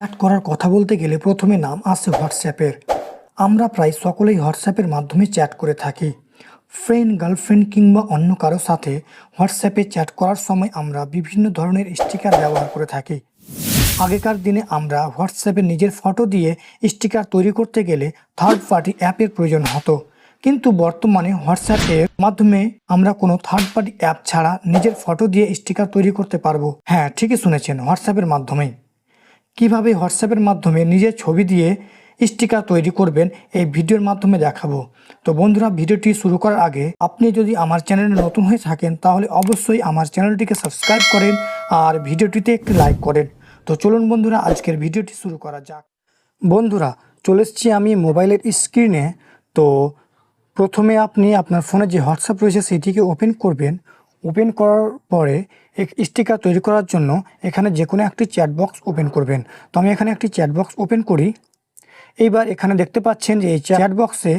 Chat করার কথা বলতে গেলে প্রথমে নাম আসে হোয়াটসঅ্যাপের আমরা প্রায় সকলেই হোয়াটসঅ্যাপের মাধ্যমে চ্যাট করে থাকি। ফ্রেন্ড গার্লফ্রেন্ড কিংবা অন্য কারও সাথে হোয়াটসঅ্যাপে চ্যাট করার সময় আমরা বিভিন্ন ধরনের স্টিকার ব্যবহার করে থাকি। আগেকার দিনে আমরা হোয়াটসঅ্যাপে নিজের ফটো দিয়ে স্টিকার তৈরি করতে গেলে থার্ড পার্টি অ্যাপের প্রয়োজন হতো। কিন্তু বর্তমানে হোয়াটসঅ্যাপের মাধ্যমে আমরা কোনো থার্ড পার্টি অ্যাপ ছাড়া নিজের ফটো দিয়ে স্টিকার তৈরি করতে পারব। হ্যাঁ ঠিকই শুনেছেন হোয়াটসঅ্যাপের মাধ্যমেই। কীভাবে হোয়াটসঅ্যাপের মাধ্যমে নিজের ছবি দিয়ে স্টিকার তৈরি করবেন, এই ভিডিওর মাধ্যমে দেখাবো। তো বন্ধুরা, ভিডিওটি শুরু করার আগে আপনি যদি আমার চ্যানেলে নতুন হয়ে থাকেন, তাহলে অবশ্যই আমার চ্যানেলটিকে সাবস্ক্রাইব করেন আর ভিডিওটিতে একটি লাইক করেন। তো চলুন বন্ধুরা, আজকের ভিডিওটি শুরু করা যাক। বন্ধুরা, চলে এসেছি আমি মোবাইলের স্ক্রিনে তো প্রথমে আপনি আপনার ফোনে যে হোয়াটসঅ্যাপ রয়েছে, সেটিকে ওপেন করবেন। ওপেন করার পরে এক স্টিকার তৈরি করার জন্য এখানে যে কোনো একটি চ্যাট বক্স ওপেন করবেন। তো আমি এখানে একটি চ্যাট বক্স ওপেন করি। এইবার এখানে দেখতে পাচ্ছেন যে এই চ্যাট বক্সে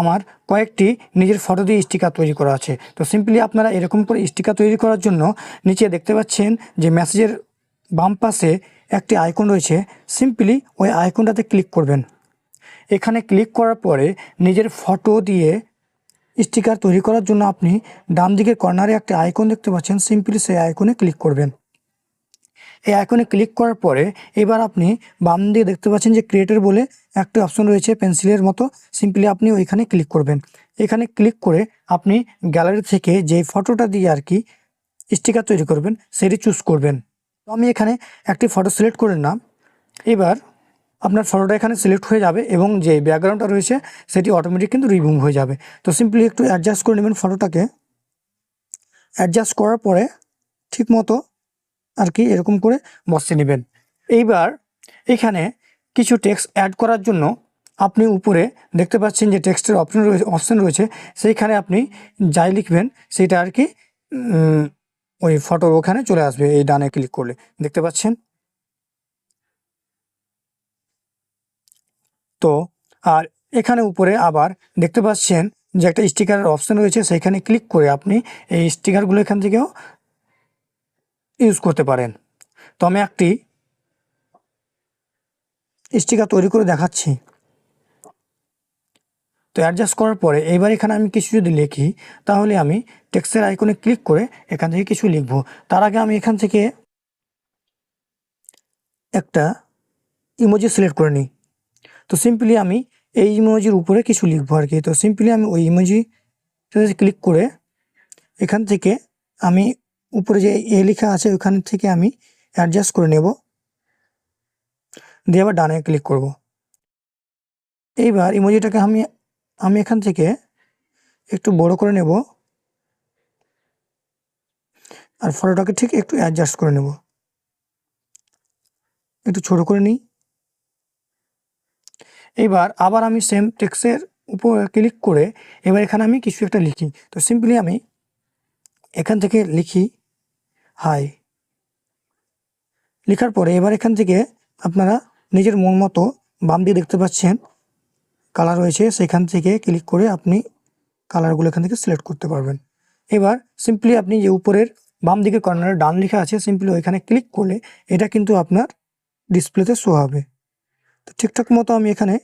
আমার কয়েকটি নিজের ফটো দিয়ে স্টিকার তৈরি করা আছে। তো সিম্পলি আপনারা এরকম করে স্টিকার তৈরি করার জন্য নিচে দেখতে পাচ্ছেন যে মেসেজের বাম পাশে একটি আইকন রয়েছে। সিম্পলি ওই আইকনটাতে ক্লিক করবেন। এখানে ক্লিক করার পরে নিজের ফটো দিয়ে স্টিকার তৈরি করার জন্য আপনি ডান দিকের কর্নারে একটা আইকন দেখতে পাচ্ছেন। সিম্পলি সেই আইকনে ক্লিক করবেন। এই আইকনে ক্লিক করার পরে এবার আপনি বাম দিকে দেখতে পাচ্ছেন যে ক্রিয়েটর বলে একটা অপশন রয়েছে, পেন্সিলের মতো। সিম্পলি আপনি ওইখানে ক্লিক করবেন। এখানে ক্লিক করে আপনি গ্যালারি থেকে যে ফটোটা দিয়ে আর কি স্টিকার তৈরি করবেন, সেটি চুজ করবেন। তো আমি এখানে একটি ফটো সিলেক্ট করে নিলাম। এবার আপনার ফটোটা এখানে সিলেক্ট হয়ে যাবে এবং যে ব্যাকগ্রাউন্ডটা রয়েছে, সেটি অটোমেটিক কিন্তু রিমুভ হয়ে যাবে। তো সিম্পলি একটু অ্যাডজাস্ট করে নেবেন ফটোটাকে অ্যাডজাস্ট করার পরে ঠিক মতো আর কি এরকম করে বসিয়ে নেবেন। এইবার এখানে কিছু টেক্সট অ্যাড করার জন্য আপনি উপরে দেখতে পাচ্ছেন যে টেক্সটের অপশন রয়েছে অপশন রয়েছে, সেইখানে আপনি যাই লিখবেন, সেটা আর কি ওই ফটোর ওখানে চলে আসবে, এই ডানে ক্লিক করলে। দেখতে পাচ্ছেন? তো আর এখানে উপরে আবার দেখতে পাচ্ছেন যে একটা স্টিকারের অপশন রয়েছে, সেইখানে ক্লিক করে আপনি এই স্টিকারগুলো এখান থেকেও ইউজ করতে পারেন। তো আমি একটি স্টিকার তৈরি করে দেখাচ্ছি। তো অ্যাডজাস্ট করার পরে এইবার এখানে আমি কিছু যদি লিখি, তাহলে আমি টেক্সের আইকনে ক্লিক করে এখান থেকে কিছু লিখব। তার আগে আমি এখান থেকে একটা ইমোজি সিলেক্ট করে নিই। তো সিম্পলি আমি এই ইমোজির উপরে কিছু লিখব আর কি। তো সিম্পলি আমি ওই ইমোজি ক্লিক করে এখান থেকে আমি উপরে যে এ লেখা আছে ওখান থেকে আমি অ্যাডজাস্ট করে নেব। দিয়ে আবার ডানে ক্লিক করব। এইবার ইমোজিটাকে আমি আমি এখান থেকে একটু বড় করে নেব। আর ফটোটাকে ঠিক একটু অ্যাডজাস্ট করে নেব। একটু ছোট করে নিই। এইবার আবার আমি সেম টেক্সের উপর ক্লিক করে এবার এখানে আমি কিছু একটা লিখি। তো সিম্পলি আমি এখান থেকে লিখি হাই লেখার পরে এবার এখান থেকে আপনারা নিজের মন মতো বাম দিয়ে দেখতে পাচ্ছেন কালার রয়েছে, সেখান থেকে ক্লিক করে আপনি কালারগুলো এখান থেকে সিলেক্ট করতে পারবেন। এবার সিম্পলি আপনি যে উপরের বাম দিকে কর্নারে ডান লেখা আছে সিম্পলি ওইখানে ক্লিক করলে এটা কিন্তু আপনার ডিসপ্লেতে শো হবে। তো ঠিকঠাক মতো আমি এখানে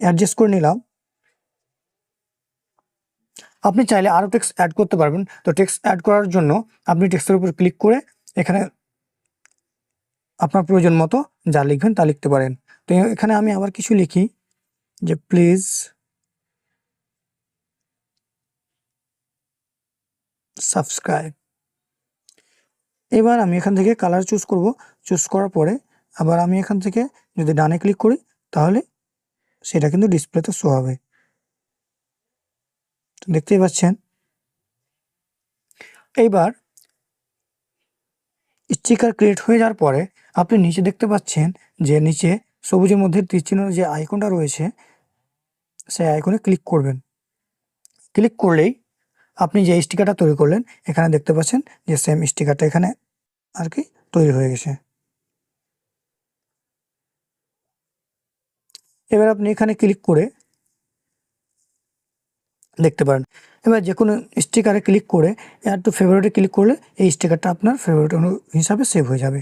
অ্যাডজাস্ট করে নিলাম। আপনি চাইলে আরও টেক্সট অ্যাড করতে পারবেন। তো টেক্সট অ্যাড করার জন্য আপনি টেক্সটের উপর ক্লিক করে এখানে আপনার প্রয়োজন মতো যা লিখবেন তা লিখতে পারেন। তো এখানে আমি আবার কিছু লিখি যে প্লিজ সাবস্ক্রাইব এবার আমি এখান থেকে কালার চুজ করব। চুজ করার পরে আবার আমি এখান থেকে যদি ডানে ক্লিক করি, তাহলে সেটা কিন্তু ডিসপ্লেতে শো হবে। দেখতেই পাচ্ছেন। এইবার স্টিকার ক্রিয়েট হয়ে যাওয়ার পরে আপনি নিচে দেখতে পাচ্ছেন যে নিচে সবুজের মধ্যে তীরচিহ্ন যে আইকনটা রয়েছে, সেই আইকনে ক্লিক করবেন। ক্লিক করলেই আপনি যে স্টিকারটা তৈরি করলেন, এখানে দেখতে পাচ্ছেন যে সেম স্টিকারটা এখানে আর কি তৈরি হয়ে গেছে। এবার আপনি এখানে ক্লিক করে দেখতে পারেন। এবার যে কোনো স্টিকারে ক্লিক করে অ্যাড টু ফেভারিটে ক্লিক করলে এই স্টিকারটা আপনার ফেভারিট হিসাবে সেভ হয়ে যাবে।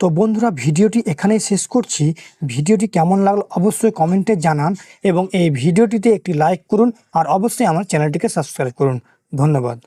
তো বন্ধুরা, ভিডিওটি এখানেই শেষ করছি। ভিডিওটি কেমন লাগল অবশ্যই কমেন্টে জানান এবং এই ভিডিওটিতে একটি লাইক করুন আর অবশ্যই আমার চ্যানেলটিকে সাবস্ক্রাইব করুন। ধন্যবাদ।